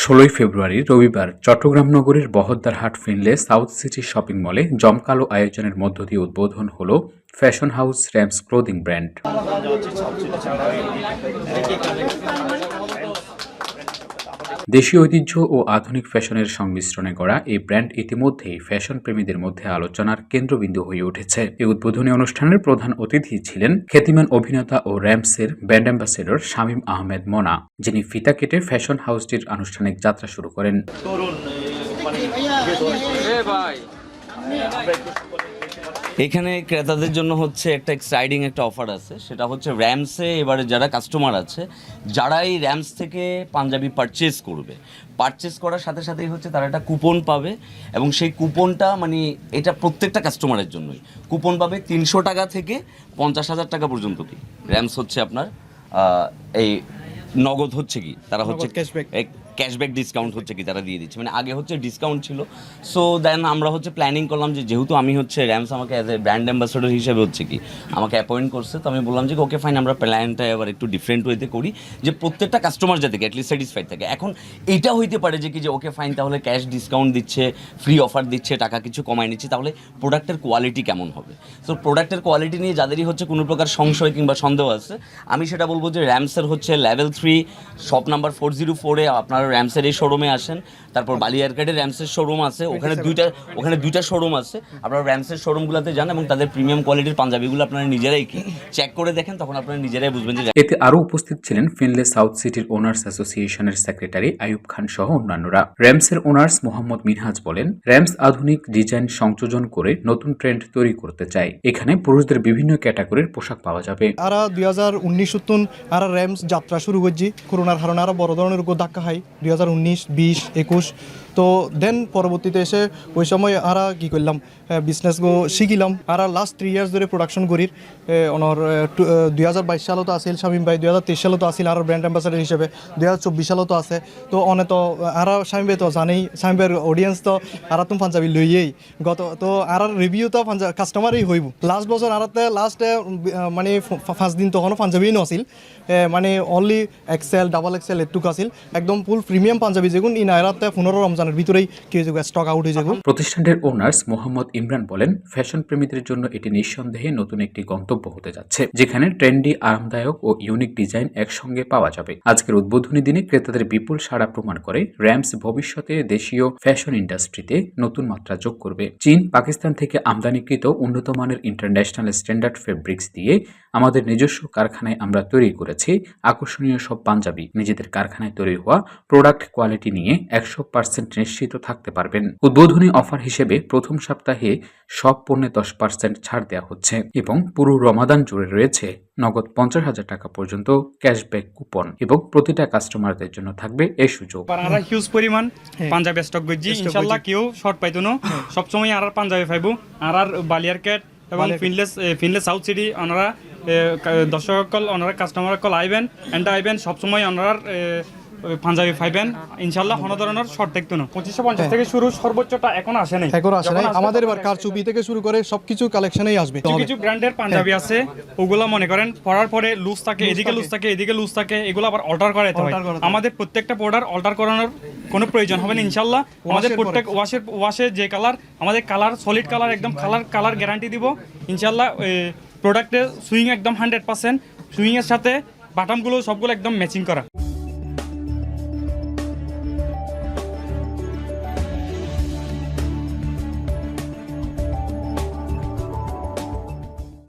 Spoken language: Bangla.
ষোলোই ফেব্রুয়ারি রবিবার চট্টগ্রাম নগরীর Bahaddarhat Finlay South City shopping mall জমকালো আয়োজনের মধ্য দিয়ে উদ্বোধন হলো fashion house Rams clothing brand. দেশীয় ঐতিহ্য ও আধুনিক ফ্যাশনের সংমিশ্রণে গড়া এই ব্র্যান্ড ইতিমধ্যেই ফ্যাশন প্রেমীদের মধ্যে আলোচনার কেন্দ্রবিন্দু হয়ে উঠেছে। এই উদ্বোধনী অনুষ্ঠানের প্রধান অতিথি ছিলেন খ্যাতিমান অভিনেতা ও র্যামসের ব্র্যান্ড অ্যাম্বাসেডর শামীম আহমেদ মোনা, যিনি ফিতা কেটে ফ্যাশন হাউসটির আনুষ্ঠানিক যাত্রা শুরু করেন। এখানে ক্রেতাদের জন্য হচ্ছে একটা এক্সাইটিং একটা অফার আছে। সেটা হচ্ছে র্যামসে এবারে যারা কাস্টমার আছে যারা এই র্যামস থেকে পাঞ্জাবি পারচেস করবে পারচেস করার সাথে সাথেই হচ্ছে তারা একটা কুপন পাবে এবং সেই কুপনটা মানে এটা প্রত্যেকটা কাস্টমারের জন্যই। কুপন পাবে তিনশো টাকা থেকে পঞ্চাশ হাজার টাকা পর্যন্ত কি। র্যামস হচ্ছে আপনার এই নগদ হচ্ছে কি তারা হচ্ছে। ক্যাশব্যাক ডিসকাউন্ট হচ্ছে কি তারা দিয়ে দিচ্ছে। মানে আগে হচ্ছে ডিসকাউন্ট ছিল। সো দেন আমরা হচ্ছে প্ল্যানিং করলাম যে যেহেতু আমি হচ্ছে র্যামস আমাকে অ্যাজ এ ব্র্যান্ড অ্যাম্বাসেডর হিসেবে হচ্ছে কি আমাকে অ্যাপয়েন্ট করছে, তো আমি বললাম যে ওকে ফাইন আমরা প্ল্যানটা এবার একটু ডিফারেন্ট ওয়েতে করি যে প্রত্যেকটা কাস্টমার যাতে অ্যাটলিস্ট স্যাটিসফাইড থাকে। এখন এটা হইতে পারে যে কি যে ওকে ফাইন তাহলে ক্যাশ ডিসকাউন্ট দিচ্ছে ফ্রি অফার দিচ্ছে, টাকা কিছু কমায় নিচ্ছে, তাহলে প্রোডাক্টের কোয়ালিটি কেমন হবে? সো প্রোডাক্টের কোয়ালিটি নিয়ে যাদেরই হচ্ছে কোনো প্রকার সংশয় কিংবা সন্দেহ আছে, আমি সেটা বলব যে র্যামসের হচ্ছে level three shop number four zero ফোরে আপনারা র্যামসের এই শোরুমে আসেন তারপর বালিয়ারকাটে র্যামসের শোরুম আছে ওখানে দুইটা ওখানে দুইটা শোরুম আছে। আপনারা র্যামসের শোরুমগুলোতে যান এবং তাদের প্রিমিয়াম কোয়ালিটির পাঞ্জাবিগুলো আপনারা নিজেরাই কি চেক করে দেখেন তখন আপনারা নিজেরাই বুঝবেন যে এতে আরও উপস্থিত ছিলেন ফিনলে সাউথ সিটির ওনার্স অ্যাসোসিয়েশনের সেক্রেটারি আয়ুব খান সহ অন্যান্যরা। র্যামসের ওনার্স মোহাম্মদ মিনহাজ বলেন র্যামস আধুনিক ডিজাইন সংযোজন করে নতুন ট্রেন্ড তৈরি করতে চায়। এখানে পুরুষদের বিভিন্ন ক্যাটাগরির পোশাক পাওয়া যাবে। আর দুই হাজার উনিশ উত্তন আর র্যামস যাত্রা শুরু করছি। করোনার কারণে আরও বড় ধরনের উপর ধাক্কা খাই। দুই হাজার উনিশ বিশ একুশ তো দেন পরবর্তীতে এসে ওই সময় আরা কি করলাম বিজনেস গো শিখিলাম। আর লাস্ট থ্রি ইয়ার্স ধরে প্রোডাকশন করি। অনর দুই হাজার বাইশ সালতো আছিল, শামিম ভাই। দুই হাজার তেইশ সালতো আছিল আর ব্র্যান্ড অ্যাম্বাসাডার হিসেবে। দুই হাজার চব্বিশ সালতো আছে। তো অনে তো, আর, শামিম ভাই তো জানেই। শামিম ভাইয়ের অডিয়েন্স তো আর তুমি পাঞ্জাবি লইয়েই। গত, তো আর রিভিউ তো কাস্টমারই হইব। লাস্ট বছর আরাতে লাস্ট মানে পাঁচ দিন তখনও পাঞ্জাবি নছিল। মানে অনলি এক্সেল ডাবল এক্সেল এটুক আছিল। একদম ফুল প্রিমিয়াম পাঞ্জাবি, যেগুন ইন আয়রাতে পনেরো রমজানের ভিতরেই কি হয়ে যাবে? স্টক আউট হয়ে যাবে। প্রতিষ্ঠানটির ওনার্স মোহাম্মদ ইমরান বলেন ফ্যাশন প্রেমীদের জন্য এটি নিঃসন্দেহে নতুন একটি গন্তব্য হতে যাচ্ছে, যেখানে ট্রেন্ডি আরামদায়ক ও ইউনিক ডিজাইন একসঙ্গে পাওয়া যাবে। আজকের উদ্বোধনী দিনে ক্রেতাদের বিপুল সাড়া প্রমাণ করে র্যামস ভবিষ্যতে দেশীয় ফ্যাশন ইন্ডাস্ট্রিতে নতুন মাত্রা যোগ করবে। চীন, পাকিস্তান থেকে আমদানিকৃত উন্নত মানের ইন্টারন্যাশনাল স্ট্যান্ডার্ড ফেব্রিক্স দিয়ে আমাদের নিজস্ব কারখানায় আমরা তৈরি করেছি। আকর্ষণীয় সব পাঞ্জাবি, নিজেদের কারখানায় তৈরি হওয়া প্রোডাক্ট কোয়ালিটি নিয়ে একশো পার্সেন্ট নিশ্চিত থাকতে পারবেন। উদ্বোধনী অফার হিসেবে প্রথম সপ্তাহে সব পণ্যে দশ পার্সেন্ট ছাড় দেওয়া হচ্ছে এবং পুরো রমাদান জুড়ে রয়েছে নগদ পঞ্চাশ হাজার টাকা পর্যন্ত ক্যাশব্যাক কুপন এবং প্রতিটা কাস্টমারদের জন্য থাকবে এই সুযোগ। আর হিউজ পরিমাণ। পাঞ্জাবি স্টক করছি ইনশাল্লাহ কেউ শর্ট পাইতো না। সবসময় আর পাঞ্জাবি পাইবো। আর আর বালিয়ারকেট এবং ফিনলেস ফিনলেস সাউথ সিটি ওনারা এ, কা- দর্শকসকল ওনারা কাস্টমার কল আইবেন এন্ড আইবেন। সবসময় ওনার এ, পাঞ্জাবি পাইবেন ইনশাল্লাহ কোনো ধরনের শর্ট দেখতো না। পঁচিশশো পঞ্চাশ থেকে শুরু সর্বোচ্চটা এখন আসে নাই। এখন আসে নাই। আমাদের এবার কারচুপি থেকে শুরু করে সবকিছু কালেকশনেই আসবে। কিছু কিছু ব্র্যান্ডের পাঞ্জাবি আছে ওগুলো মনে করেন পরার পরে লুজ থাকে এদিকে লুজ থাকে এদিকে লুজ থাকে এগুলো আবার অল্টার করাতে হয়। হয়। আমাদের প্রত্যেকটা প্রোডাক্ট অল্টার করানোর কোনো প্রয়োজন হবে না ইনশাল্লাহ আমাদের প্রত্যেক ওয়াশের ওয়াশের যে কালার আমাদের কালার সলিড কালার একদম কালার কালার গ্যারান্টি দিব। ইনশাল্লাহ প্রোডাক্টের সুইং একদম হান্ড্রেড পার্সেন্ট সুইংয়ের সাথে বাটামগুলো সবগুলো একদম ম্যাচিং করা।